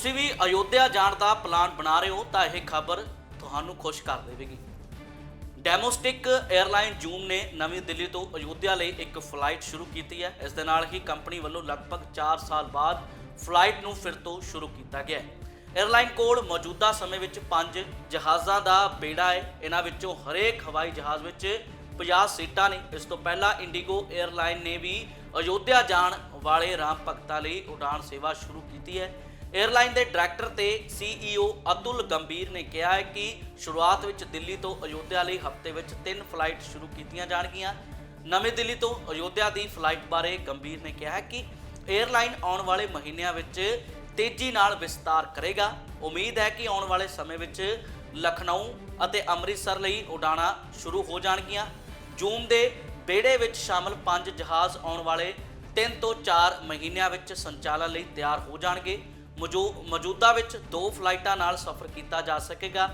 ਤੁਸੀਂ ਵੀ ਅਯੋਧਿਆ ਜਾਣ ਦਾ ਪਲਾਨ ਬਣਾ ਰਹੇ ਹੋ ਤਾਂ ਇਹ ਖਬਰ ਤੁਹਾਨੂੰ ਖੁਸ਼ ਕਰ ਦੇਵੇਗੀ। ਡੈਮੋਸਟਿਕ 에ਅਰਲਾਈਨ ਜੂਮ ਨੇ ਨਵੀਂ ਦਿੱਲੀ ਤੋਂ ਅਯੋਧਿਆ ਲਈ ਇੱਕ ਫਲਾਈਟ ਸ਼ੁਰੂ ਕੀਤੀ ਹੈ। ਇਸ ਦੇ ਨਾਲ ਹੀ ਕੰਪਨੀ ਵੱਲੋਂ ਲਗਭਗ 4 ਸਾਲ ਬਾਅਦ ਫਲਾਈਟ ਨੂੰ ਫਿਰ ਤੋਂ ਸ਼ੁਰੂ ਕੀਤਾ ਗਿਆ ਹੈ। 에ਅਰਲਾਈਨ ਕੋਲ ਮੌਜੂਦਾ ਸਮੇਂ ਵਿੱਚ 5 ਜਹਾਜ਼ਾਂ ਦਾ ਬੇੜਾ ਹੈ। ਇਹਨਾਂ ਵਿੱਚੋਂ ਹਰੇਕ ਹਵਾਈ ਜਹਾਜ਼ ਵਿੱਚ 50 ਸੀਟਾਂ ਨੇ। ਇਸ ਤੋਂ ਪਹਿਲਾਂ ਇੰਡੀਗੋ 에ਅਰਲਾਈਨ ਨੇ ਵੀ ਅਯੋਧਿਆ ਜਾਣ ਵਾਲੇ ਰਾਮ ਭਗਤਾਂ ਲਈ ਉਡਾਨ ਸੇਵਾ ਸ਼ੁਰੂ ਕੀਤੀ ਹੈ। ਏਅਰਲਾਈਨ ਦੇ ਡਾਇਰੈਕਟਰ ਤੇ ਸੀਈਓ ਅਤੁਲ ਗੰਭੀਰ ਨੇ ਕਿਹਾ ਹੈ ਕਿ ਸ਼ੁਰੂਆਤ ਵਿੱਚ ਦਿੱਲੀ ਤੋਂ ਅਯੋਧਿਆ ਲਈ ਹਫ਼ਤੇ ਵਿੱਚ ਤਿੰਨ ਫਲਾਈਟ ਸ਼ੁਰੂ ਕੀਤੀਆਂ ਜਾਣਗੀਆਂ। ਨਵੀਂ ਦਿੱਲੀ ਤੋਂ ਅਯੋਧਿਆ ਦੀ ਫਲਾਈਟ ਬਾਰੇ ਗੰਭੀਰ ਨੇ ਕਿਹਾ ਹੈ ਕਿ ਏਅਰਲਾਈਨ ਆਉਣ ਵਾਲੇ ਮਹੀਨਿਆਂ ਵਿੱਚ ਤੇਜ਼ੀ ਨਾਲ ਵਿਸਤਾਰ ਕਰੇਗਾ। ਉਮੀਦ ਹੈ ਕਿ ਆਉਣ ਵਾਲੇ ਸਮੇਂ ਵਿੱਚ ਲਖਨਊ ਅਤੇ ਅੰਮ੍ਰਿਤਸਰ ਲਈ ਉਡਾਣਾਂ ਸ਼ੁਰੂ ਹੋ ਜਾਣਗੀਆਂ। ਜੂਮ ਦੇ ਬੇੜੇ ਵਿੱਚ ਸ਼ਾਮਲ ਪੰਜ ਜਹਾਜ਼ ਆਉਣ ਵਾਲੇ 3 ਤੋਂ 4 ਮਹੀਨਿਆਂ ਵਿੱਚ ਸੰਚਾਲਨ ਲਈ ਤਿਆਰ ਹੋ ਜਾਣਗੇ। ਮੌਜੂਦਾ ਵਿੱਚ ਦੋ ਫਲਾਈਟਾਂ ਨਾਲ ਸਫ਼ਰ ਕੀਤਾ ਜਾ ਸਕੇਗਾ।